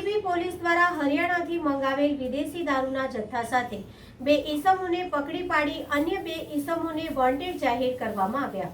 Police દ્વારા હરિયાણાથી મંગાવેલ વિદેશી દારૂના જથ્થા સાથે બે ઈસમોને પકડી પાડી અન્ય બે ઈસમોને વોન્ટેડ જાહેર કરવામાં આવ્યા.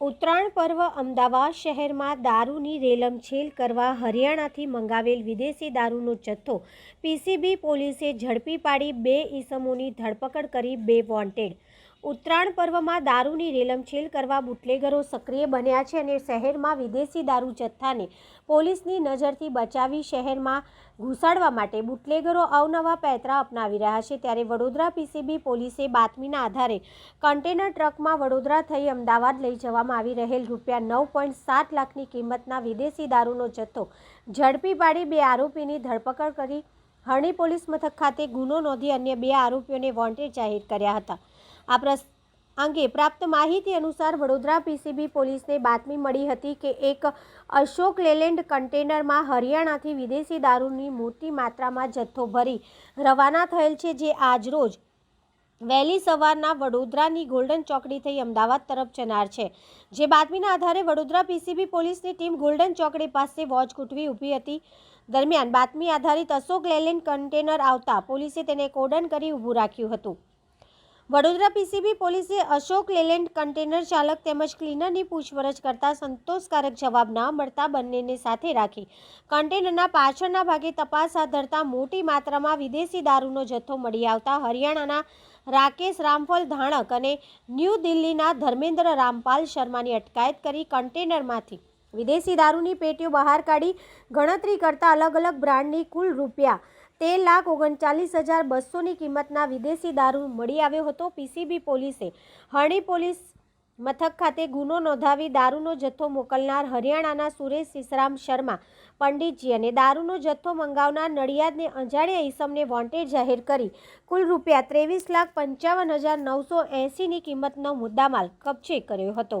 ઉત્તરાયણ પર્વ અમદાવાદ શહેરમાં દારૂની રેલમછેલ કરવા હરિયાણાથી મંગાવેલ વિદેશી દારૂનો જથ્થો પીસીબી પોલીસે ઝડપી પાડી બે ઈસમોની ધરપકડ કરી બે વોન્ટેડ. ઉત્તરાયણ પર્વમાં દારૂની રેલમછેલ કરવા બુટલેગરો સક્રિય બન્યા છે અને શહેરમાં વિદેશી દારૂ જથ્થાને પોલીસની નજરથી બચાવી શહેરમાં ઘૂસાડવા માટે બુટલેગરો અવનવા પેંતરા અપનાવી રહ્યા છે. ત્યારે વડોદરા પીસીબી પોલીસે બાતમીના આધારે કન્ટેનર ટ્રકમાં વડોદરા થઈ અમદાવાદ લઈ જવામાં આવી રહેલ રૂપિયા નવ પોઈન્ટ સાત લાખની કિંમતના વિદેશી દારૂનો જથ્થો ઝડપી પાડી બે આરોપીની ધરપકડ કરી. હરણી પોલીસ મથક ખાતે ગુનો નોંધી અન્ય બે આરોપીઓને વોન્ટેડ જાહેર કર્યા હતા. આ પ્રસ, અંગે પ્રાપ્ત માહિતી અનુસાર વડોદરા પીસીબી પોલીસને બાતમી મળી હતી કે એક અશોક લેલેન્ડ કન્ટેનરમાં હરિયાણાથી વિદેશી દારૂની મોટી માત્રામાં જથ્થો ભરી રવાના થયેલ છે, જે આજરોજ વહેલી સવારના વડોદરાની ગોલ્ડન ચોકડી થઈ અમદાવાદ તરફ જનાર છે. જે બાતમીના આધારે વડોદરા પીસીબી પોલીસની ટીમ ગોલ્ડન ચોકડી પાસે વોચ ગોઠવી ઊભી હતી. દરમિયાન બાતમી આધારિત અશોક લેલેન્ડ કન્ટેનર આવતા પોલીસે તેને કોડન કરી ઊભું રાખ્યું હતું. વડોદરા પીસીબી પોલીસે અશોક લેલેન્ડ કન્ટેનર ચાલક તેમજ ક્લીનરની પૂછપરછ કરતા સંતોષકારક જવાબ ન મળતા બંનેને સાથે રાખી કન્ટેનરના પાછળના ભાગે તપાસ હાથ ધરતા મોટી માત્રામાં વિદેશી દારૂનો જથ્થો મળી આવતા હરિયાણાના રાકેશ રામફલ ધાણક અને ન્યૂ દિલ્હીના ધર્મેન્દ્ર રામપાલ શર્માની અટકાયત કરી કન્ટેનરમાંથી વિદેશી દારૂની પેટીઓ બહાર કાઢી ગણતરી કરતા અલગ અલગ બ્રાન્ડની કુલ રૂપિયા તેર લાખ ઓગણચાલીસ હજાર બસોની કિંમતના વિદેશી દારૂ મળી આવ્યો હતો. પીસીબી પોલીસે હરણી પોલીસ મથક ખાતે ગુનો નોંધાવી દારૂનો જથ્થો મોકલનાર હરિયાણાના સુરેશ સિસરામ શર્મા પંડિતજી અને દારૂનો જથ્થો મંગાવનાર નડિયાદને અજાણ્યા ઈસમને વોન્ટેડ જાહેર કરી. કુલ રૂપિયા ત્રેવીસ લાખ પંચાવન હજાર નવસો એંસીની કિંમતનો મુદ્દામાલ કબજે કર્યો હતો.